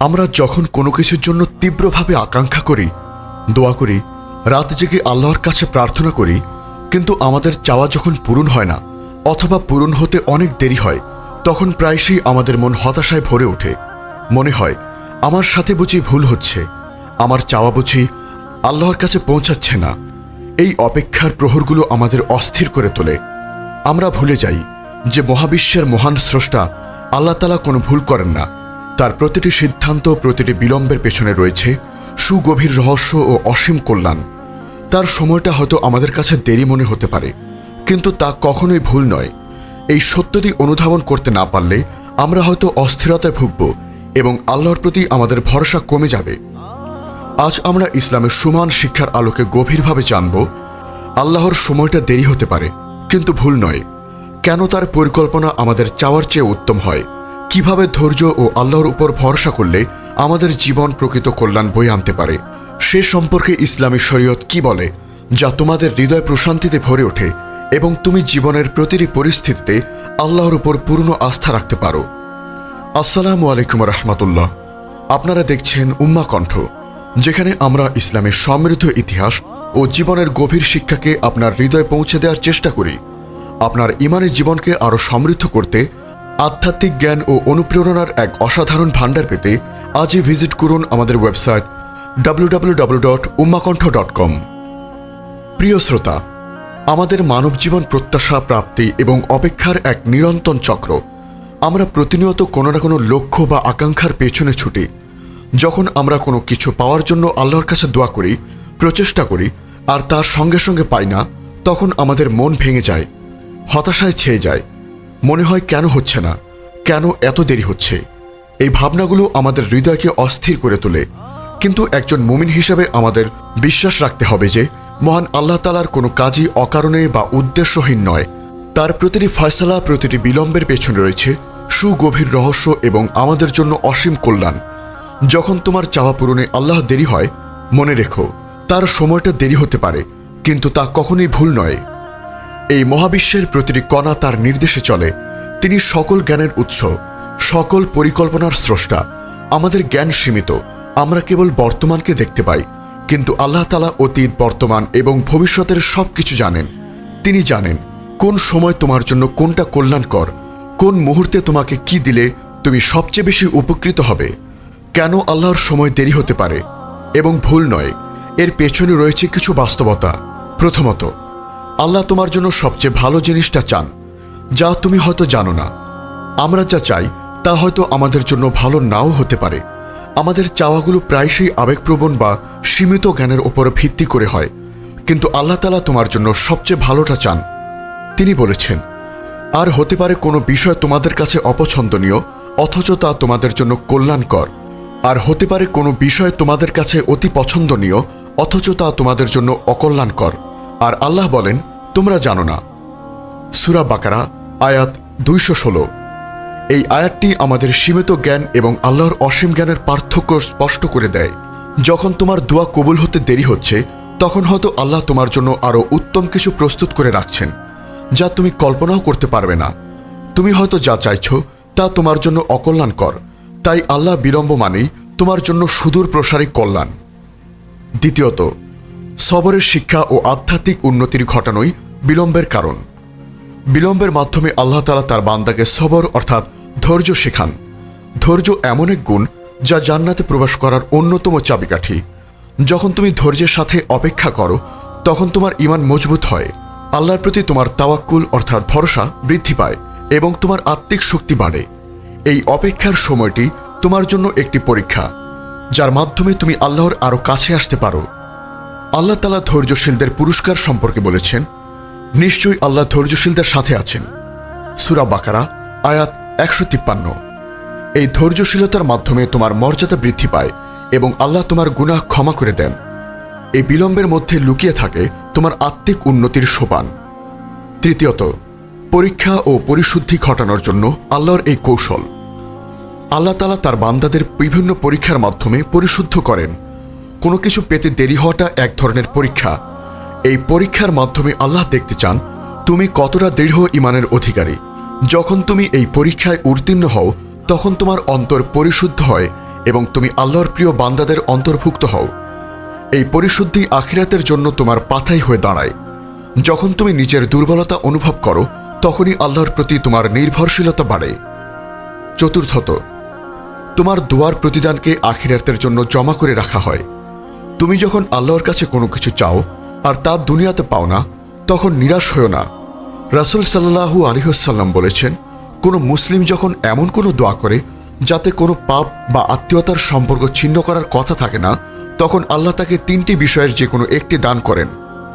আমরা যখন কোনো কিছুর জন্য তীব্রভাবে আকাঙ্ক্ষা করি, দোয়া করি, রাত জেগে আল্লাহর কাছে প্রার্থনা করি, কিন্তু আমাদের চাওয়া যখন পূরণ হয় না, অথবা পূরণ হতে অনেক দেরি হয়, তখন প্রায়শই আমাদের মন হতাশায় ভরে ওঠে। মনে হয়, আমার সাথে বুঝি ভুল হচ্ছে, আমার চাওয়া বুঝি আল্লাহর কাছে পৌঁছাচ্ছে না। এই অপেক্ষার প্রহরগুলো আমাদের অস্থির করে তোলে। আমরা ভুলে যাই যে মহাবিশ্বের মহান স্রষ্টা আল্লাহ তালা কোনো ভুল করেন না। তার প্রতিটি সিদ্ধান্ত, প্রতিটি বিলম্বের পেছনে রয়েছে সুগভীর রহস্য ও অসীম কল্যাণ। তার সময়টা হয়তো আমাদের কাছে দেরি মনে হতে পারে, কিন্তু তা কখনোই ভুল নয়। এই সত্যটি অনুধাবন করতে না পারলে আমরা হয়তো অস্থিরতায় ভুগব এবং আল্লাহর প্রতি আমাদের ভরসা কমে যাবে। আজ আমরা ইসলামের সুমান শিক্ষার আলোকে গভীরভাবে জানব, আল্লাহর সময়টা দেরি হতে পারে, কিন্তু ভুল নয়। কেন তার পরিকল্পনা আমাদের চাওয়ার চেয়ে উত্তম হয়? কীভাবে ধৈর্য ও আল্লাহর উপর ভরসা করলে আমাদের জীবন প্রকৃত কল্যাণ বই আনতে পারে? সে সম্পর্কে ইসলামী শরীয়ত কি বলে? যা তোমাদের হৃদয় প্রশান্তিতে ভরে ওঠে এবং তুমি জীবনের প্রতিটি পরিস্থিতিতে আল্লাহর উপর পূর্ণ আস্থা রাখতে পারো। আসসালামু আলাইকুম রহমতুল্লাহ। আপনারা দেখছেন উম্মা কণ্ঠ, যেখানে আমরা ইসলামের সমৃদ্ধ ইতিহাস ও জীবনের গভীর শিক্ষাকে আপনার হৃদয়ে পৌঁছে দেওয়ার চেষ্টা করি। আপনার ইমানের জীবনকে আরও সমৃদ্ধ করতে আধ্যাত্মিক জ্ঞান ও অনুপ্রেরণার এক অসাধারণ ভাণ্ডার পেতে আজই ভিজিট করুন আমাদের website W dot Ummakantha dot com প্রিয় শ্রোতা, আমাদের মানব জীবন প্রত্যাশা, প্রাপ্তি এবং অপেক্ষার এক নিরন্তন চক্র। আমরা প্রতিনিয়ত কোনো না কোনো লক্ষ্য বা আকাঙ্ক্ষার পেছনে ছুটি। যখন আমরা কোনো কিছু পাওয়ার জন্য আল্লাহর কাছে দোয়া করি, প্রচেষ্টা করি, আর তার সঙ্গে সঙ্গে পাই না, তখন আমাদের মন ভেঙে যায়, হতাশায় ছেয়ে যায়। মনে হয় কেন হচ্ছে না? কেন এত দেরি হচ্ছে? এই ভাবনাগুলো আমাদের হৃদয়কে অস্থির করে তোলে। কিন্তু একজন মুমিন হিসেবে আমাদের বিশ্বাস রাখতে হবে যে, মহান আল্লাহ তালার কোনো কাজই অকারণে বা উদ্দেশ্যহীন নয়। তার প্রতিটি ফয়সালা, প্রতিটি বিলম্বের পেছনে রয়েছে সুগভীর রহস্য এবং আমাদের জন্য অসীম কল্যাণ। যখন তোমার চাওয়া পূরণে আল্লাহ দেরি হয়, মনে রেখো, তার সময়টা দেরি হতে পারে, কিন্তু তা কখনোই ভুল নয়। এই মহাবিশ্বের প্রতিটি কণা তার নির্দেশে চলে। তিনি সকল জ্ঞানের উৎস, সকল পরিকল্পনার স্রষ্টা। আমাদের জ্ঞান সীমিত, আমরা কেবল বর্তমানকে দেখতে পাই। কিন্তু আল্লাহ তালা অতীত, বর্তমান এবং ভবিষ্যতের সব কিছু জানেন। তিনি জানেন কোন সময় তোমার জন্য কোনটা কল্যাণকর, কোন মুহূর্তে তোমাকে কি দিলে তুমি সবচেয়ে বেশি উপকৃত হবে। কেন আল্লাহর সময় দেরি হতে পারে? এবং ভুল নয়, এর পেছনে রয়েছে কিছু বাস্তবতা। প্রথমত আল্লাহ তোমার জন্য সবচেয়ে ভালো জিনিসটা চান, যা তুমি হয়তো জানো না। আমরা যা চাই, তা হয়তো আমাদের জন্য ভালো নাও হতে পারে। আমাদের চাওয়াগুলো প্রায়শই আবেগপ্রবণ বা সীমিত জ্ঞানের ওপর ভিত্তি করে হয়। কিন্তু আল্লাহ তালা তোমার জন্য সবচেয়ে ভালোটা চান। তিনি বলেছেন, আর হতে পারে কোনো বিষয় তোমাদের কাছে অপছন্দনীয়, অথচ তা তোমাদের জন্য কল্যাণকর। আর হতে পারে কোনো বিষয় তোমাদের কাছে অতি পছন্দনীয়, অথচ তা তোমাদের জন্য অকল্যাণকর। আর আল্লাহ বলেন, তোমরা জানো না। সুরা বাকারা, আয়াত দুইশো ষোলো। এই আয়াতটি আমাদের সীমিত জ্ঞান এবং আল্লাহর অসীম জ্ঞানের পার্থক্য স্পষ্ট করে দেয়। যখন তোমার দোয়া কবুল হতে দেরি হচ্ছে, তখন হয়তো আল্লাহ তোমার জন্য আরও উত্তম কিছু প্রস্তুত করে রাখছেন, যা তুমি কল্পনাও করতে পারবে না। তুমি হয়তো যা চাইছ, তা তোমার জন্য অকল্যাণকর। তাই আল্লাহ বিলম্ব মানেই তোমার জন্য সুদূর প্রসারী কল্যাণ। দ্বিতীয়ত সবরের শিক্ষা ও আধ্যাত্মিক উন্নতির ঘটানোই বিলম্বের কারণ। বিলম্বের মাধ্যমে আল্লাহ তালা তার বান্দাকে সবর অর্থাৎ ধৈর্য শেখান। ধৈর্য এমন এক গুণ যা জান্নাতে প্রবেশ করার অন্যতম চাবিকাঠি। যখন তুমি ধৈর্যের সাথে অপেক্ষা করো, তখন তোমার ইমান মজবুত হয়। আল্লাহর প্রতি তোমার তাওয়াক্কুল অর্থাৎ ভরসা বৃদ্ধি পায় এবং তোমার আত্মিক শক্তি বাড়ে। এই অপেক্ষার সময়টি তোমার জন্য একটি পরীক্ষা, যার মাধ্যমে তুমি আল্লাহর আরও কাছে আসতে পারো। আল্লাহ তালা ধৈর্যশীলদের পুরস্কার সম্পর্কে বলেছেন, নিশ্চয়ই আল্লাহ ধৈর্যশীলদের সাথে আছেন। সুরা বাকারা, আয়াত একশো তিপ্পান্ন। এই ধৈর্যশীলতার মাধ্যমে তোমার মর্যাদা বৃদ্ধি পায় এবং আল্লাহ তোমার গুনাহ ক্ষমা করে দেন। এই বিলম্বের মধ্যে লুকিয়ে থাকে তোমার আত্মিক উন্নতির সোপান। তৃতীয়ত, পরীক্ষা ও পরিশুদ্ধি ঘটানোর জন্য আল্লাহর এই কৌশল। আল্লাহ তালা তার বান্দাদের বিভিন্ন পরীক্ষার মাধ্যমে পরিশুদ্ধ করেন। কোনো কিছু পেতে দেরি হওয়াটা এক ধরনের পরীক্ষা। এই পরীক্ষার মাধ্যমে আল্লাহ দেখতে চান, তুমি কতটা দৃঢ় ইমানের অধিকারী। যখন তুমি এই পরীক্ষায় উত্তীর্ণ হও, তখন তোমার অন্তর পরিশুদ্ধ হয় এবং তুমি আল্লাহর প্রিয় বান্দাদের অন্তর্ভুক্ত হও। এই পরিশুদ্ধি আখিরাতের জন্য তোমার পাথাই হয়ে দাঁড়ায়। যখন তুমি নিজের দুর্বলতা অনুভব করো, তখনই আল্লাহর প্রতি তোমার নির্ভরশীলতা বাড়ে। চতুর্থত, তোমার দুয়ার প্রতিদানকে আখিরাতের জন্য জমা করে রাখা হয়। তুমি যখন আল্লাহর কাছে কোনো কিছু চাও আর তা দুনিয়াতে পাও না, তখন নিরাশ হও না। রাসুল সাল্লাহু আলিহাসাল্লাম বলেছেন, কোনো মুসলিম যখন এমন কোনো দোয়া করে যাতে কোনো পাপ বা আত্মীয়তার সম্পর্ক ছিন্ন করার কথা থাকে না, তখন আল্লাহ তাকে তিনটি বিষয়ের যে কোনো একটি দান করেন।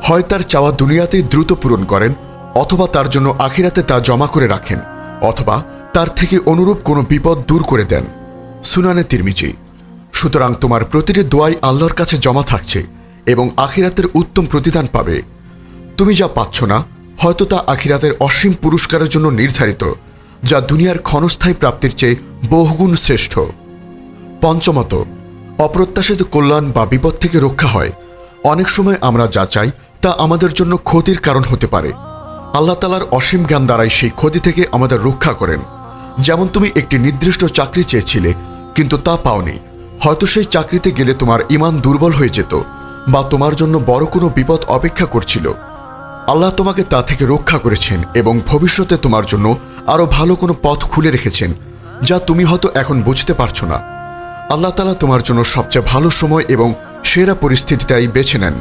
হয় তার চাওয়া দুনিয়াতেই দ্রুত পূরণ করেন, অথবা তার জন্য আখিরাতে তা জমা করে রাখেন, অথবা তার থেকে অনুরূপ কোনো বিপদ দূর করে দেন। সুনানে তিরমিজি। সুতরাং তোমার প্রতিটি দোয়াই আল্লাহর কাছে জমা থাকছে এবং আখিরাতের উত্তম প্রতিদান পাবে। তুমি যা পাচ্ছ না, হয়তো তা আখিরাতের অসীম পুরস্কারের জন্য নির্ধারিত, যা দুনিয়ার ক্ষণস্থায়ী প্রাপ্তির চেয়ে বহুগুণ শ্রেষ্ঠ। পঞ্চমত, অপ্রত্যাশিত কল্যাণ বা বিপদ থেকে রক্ষা হয়। অনেক সময় আমরা যা চাই, তা আমাদের জন্য ক্ষতির কারণ হতে পারে। আল্লাহ তালার অসীম জ্ঞান দ্বারাই সেই ক্ষতি থেকে আমাদের রক্ষা করেন। যেমন তুমি একটি নির্দিষ্ট চাকরি চেয়েছিলে, কিন্তু তা পাওনি। হয়তো সেই চাকরিতে গেলে তোমার ইমান দুর্বল হয়ে যেত, বা তোমার জন্য বড় কোনো বিপদ অপেক্ষা করছিল। আল্লাহ তোমাকে তা থেকে রক্ষা করেছেন এবং ভবিষ্যতে তোমার জন্য আরও ভালো কোনো পথ খুলে রেখেছেন, যা তুমি হয়তো এখন বুঝতে পারছ না। আল্লাহ তালা তোমার জন্য সবচেয়ে ভালো সময় এবং সেরা পরিস্থিতিটাই বেছে নেন।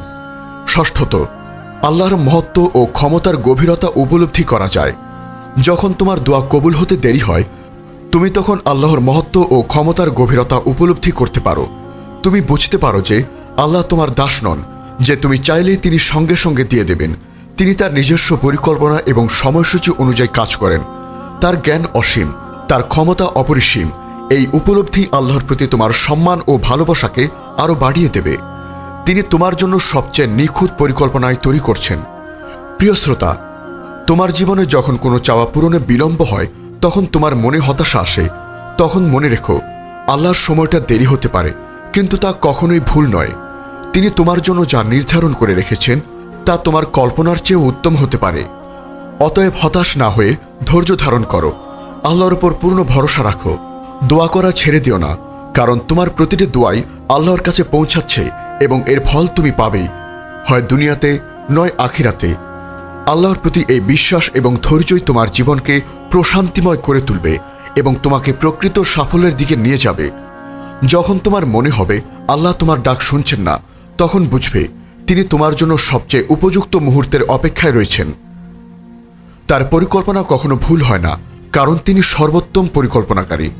ষষ্ঠত, আল্লাহর মহত্ব ও ক্ষমতার গভীরতা উপলব্ধি করা যায়। যখন তোমার দোয়া কবুল হতে দেরি হয় তুমি তখন আল্লাহর মহত্ব ও ক্ষমতার গভীরতা উপলব্ধি করতে পারো। তুমি বুঝতে পারো যে আল্লাহ তোমার দাস নন, যে তুমি চাইলেই তিনি সঙ্গে সঙ্গে দিয়ে দেবেন। তিনি তার নিজস্ব পরিকল্পনা এবং সময়সূচি অনুযায়ী কাজ করেন। তার জ্ঞান অসীম, তার ক্ষমতা অপরিসীম। এই উপলব্ধি আল্লাহর প্রতি তোমার সম্মান ও ভালোবাসাকে আরও বাড়িয়ে দেবে। তিনি তোমার জন্য সবচেয়ে নিখুঁত পরিকল্পনায় তৈরি করছেন। প্রিয় শ্রোতা, তোমার জীবনে যখন কোনো চাওয়া পূরণে বিলম্ব হয় তখন তোমার মনে হতাশা আসে। তখন মনে রেখো, আল্লাহর সময়টা দেরি হতে পারে, কিন্তু তা কখনোই ভুল নয়। তিনি তোমার জন্য যা নির্ধারণ করে রেখেছেন, তা তোমার কল্পনার চেয়ে উত্তম হতে পারে। অতএব হতাশ না হয়ে ধৈর্য ধারণ করো। আল্লাহর উপর পূর্ণ ভরসা রাখো। দোয়া করা ছেড়ে দিও না, কারণ তোমার প্রতিটি দোয়াই আল্লাহর কাছে পৌঁছাচ্ছে এবং এর ফল তুমি পাবেই। হয় দুনিয়াতে নয় আখিরাতে। আল্লাহর প্রতি এই বিশ্বাস এবং ধৈর্যই তোমার জীবনকে প্রশান্তিময় করে তুলবে এবং তোমাকে প্রকৃত সাফল্যের দিকে নিয়ে যাবে। যখন তোমার মনে হবে, আল্লাহ তোমার ডাক শুনছেন না, তখন বুঝবে তিনি তোমার জন্য সবচেয়ে উপযুক্ত মুহূর্তের অপেক্ষায় রয়েছেন। তার পরিকল্পনা কখনো ভুল হয় না, কারণ তিনি সর্বোত্তম পরিকল্পনাকারী।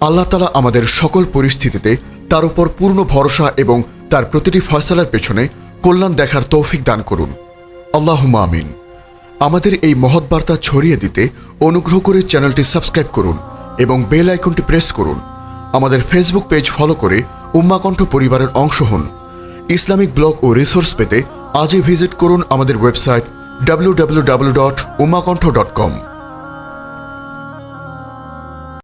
আল্লাহ তালা আমাদের সকল পরিস্থিতিতে তার উপর পূর্ণ ভরসা এবং তার প্রতিটি ফয়সালার পেছনে কল্যাণ দেখার তৌফিক দান করুন। আল্লাহ আমিন। আমাদের এই মহৎ বার্তা ছড়িয়ে দিতে অনুগ্রহ করে চ্যানেলটি সাবস্ক্রাইব করুন এবং বেল আইকনটি প্রেস করুন। আমাদের ফেসবুক পেজ ফলো করে উম্মাকণ্ঠ পরিবারের অংশ হন। ইসলামিক ব্লগ ও রিসোর্স পেতে আজই ভিজিট করুন আমাদের website W dot Umakantha dot com